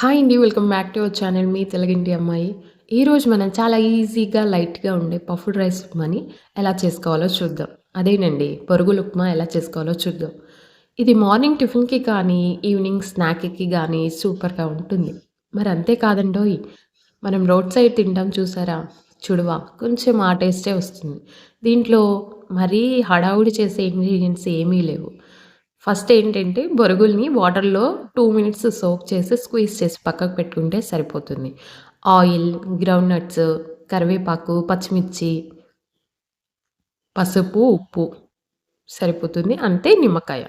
Hi అండి welcome back to our channel మీ తెలుగింటి అమ్మాయి. ఈరోజు మనం చాలా ఈజీగా లైట్గా ఉండే పఫ్డ్ రైస్ ఉప్మాని ఎలా చేసుకోవాలో చూద్దాం. అదేనండి పొరుగులు ఉప్మా ఎలా చేసుకోవాలో చూద్దాం. ఇది మార్నింగ్ టిఫిన్కి కానీ ఈవినింగ్ స్నాక్కి కానీ సూపర్గా ఉంటుంది. మరి అంతేకాదండోయ్ మనం రోడ్ సైడ్ తింటాం చూసారా? చూడవా కొంచెం ఆ టేస్టే వస్తుంది. దీంట్లో మరీ హడావుడి చేసే ఇంగ్రీడియంట్స్ ఏమీ లేవు. ఫస్ట్ ఏంటంటే బొరుగుల్ని వాటర్లో టూ మినిట్స్ సోక్ చేసి స్క్వీజ్ చేసి పక్కకు పెట్టుకుంటే సరిపోతుంది. ఆయిల్ గ్రౌండ్ నట్స్ కరివేపాకు పచ్చిమిర్చి పసుపు ఉప్పు సరిపోతుంది. అంతే నిమ్మకాయ.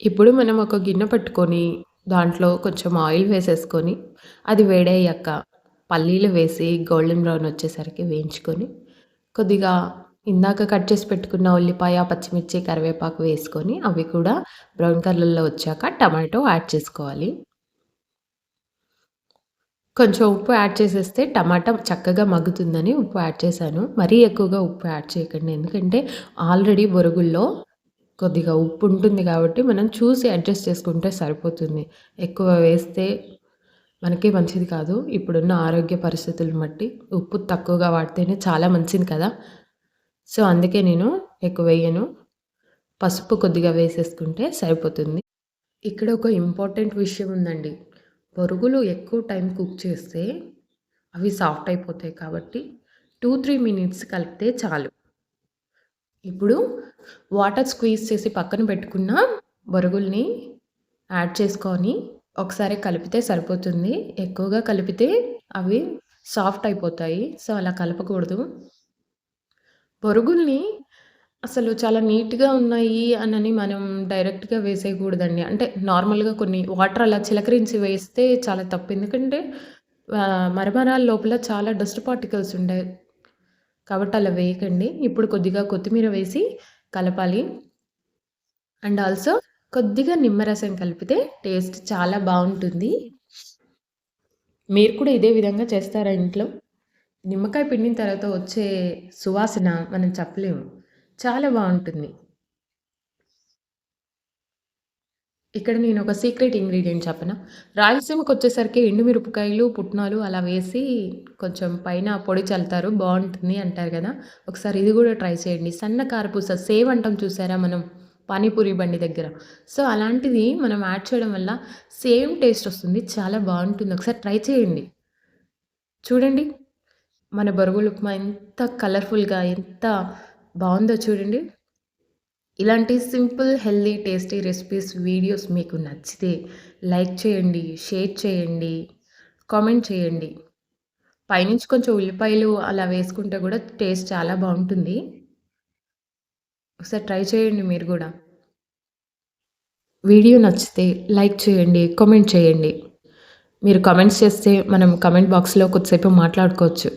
ఇప్పుడు మనం ఒక గిన్నె పట్టుకొని దాంట్లో కొంచెం ఆయిల్ వేసేసుకొని అది వేడయ్యాక పల్లీలు వేసి గోల్డెన్ బ్రౌన్ వచ్చేసరికి వేయించుకొని కొద్దిగా ఇందాక కట్ చేసి పెట్టుకున్న ఉల్లిపాయ పచ్చిమిర్చి కరివేపాకు వేసుకొని అవి కూడా బ్రౌన్ కలర్లో వచ్చాక టమాటో యాడ్ చేసుకోవాలి. కొంచెం ఉప్పు యాడ్ చేసేస్తే టమాటా చక్కగా మగ్గుతుందని ఉప్పు యాడ్ చేశాను. మరీ ఎక్కువగా ఉప్పు యాడ్ చేయకండి. ఎందుకంటే ఆల్రెడీ బొరుగుల్లో కొద్దిగా ఉప్పు ఉంటుంది కాబట్టి మనం చూసి అడ్జస్ట్ చేసుకుంటే సరిపోతుంది. ఎక్కువ వేస్తే మనకి మంచిది కాదు. ఇప్పుడున్న ఆరోగ్య పరిస్థితులను బట్టి ఉప్పు తక్కువగా వాడితేనే చాలా మంచిది కదా. సో అందుకే నేను ఎక్కువ వేయను. పసుపు కొద్దిగా వేసేసుకుంటే సరిపోతుంది. ఇక్కడ ఒక ఇంపార్టెంట్ విషయం ఉందండి. పొరుగులు ఎక్కువ టైం కుక్ చేస్తే అవి సాఫ్ట్ అయిపోతాయి కాబట్టి టూ త్రీ మినిట్స్ కలిపితే చాలు. ఇప్పుడు వాటర్ స్క్వీజ్ చేసి పక్కన పెట్టుకున్న బొరుగుల్ని యాడ్ చేసుకొని ఒకసారి కలిపితే సరిపోతుంది. ఎక్కువగా కలిపితే అవి సాఫ్ట్ అయిపోతాయి. సో అలా కలపకూడదు. పొరుగుల్ని అసలు చాలా నీట్‌గా ఉన్నాయి అనని మనం డైరెక్ట్‌గా వేసేయకూడదండి. అంటే నార్మల్‌గా కొన్ని వాటర్ అలా చిలకరించి వేస్తే చాలా తప్పు. ఎందుకంటే మరమరాల లోపల చాలా డస్ట్ పార్టికల్స్ ఉంటాయి. కాబట్టి అలా వేయకండి. ఇప్పుడు కొద్దిగా కొత్తిమీర వేసి కలపాలి. అండ్ ఆల్సో కొద్దిగా నిమ్మరసం కలిపితే టేస్ట్ చాలా బాగుంటుంది మీరు కూడా ఇదే విధంగా చేస్తారా ఇంట్లో? నిమ్మకాయ పిండిన తర్వాత వచ్చే సువాసన మనం చెప్పలేము. చాలా బాగుంటుంది. ఇక్కడ నేను ఒక సీక్రెట్ ఇంగ్రీడియంట్ చెప్పన? రాయలసీమకు వచ్చేసరికి ఎండుమిరపకాయలు పుట్నాలు అలా వేసి కొంచెం పైన పొడి చల్లుతారు. బాగుంటుంది అంటారు కదా? ఒకసారి ఇది కూడా ట్రై చేయండి. సన్న కారపూస సేవ్ అంటాం చూసారా మనం? పానీపూరి బండి దగ్గర. సో అలాంటిది మనం యాడ్ చేయడం వల్ల సేమ్ టేస్ట్ వస్తుంది. చాలా బాగుంటుంది. ఒకసారి ట్రై చేయండి. చూడండి. మన బొరుగులు ఉప్మా ఎంత కలర్ఫుల్గా ఎంత బాగుందో చూడండి. ఇలాంటి simple healthy tasty recipes videos మీకు నచ్చితే లైక్ చేయండి షేర్ చేయండి కామెంట్ చేయండి. పైనుంచి కొంచెం ఉల్లిపాయలు అలా వేసుకుంటే కూడా టేస్ట్ చాలా బాగుంటుంది ఒకసారి ట్రై చేయండి మీరు కూడా. వీడియో నచ్చితే లైక్ చేయండి కామెంట్ చేయండి. మీరు కామెంట్స్ చేస్తే మనం కామెంట్ బాక్స్లో కొద్దిసేపు మాట్లాడుకోవచ్చు.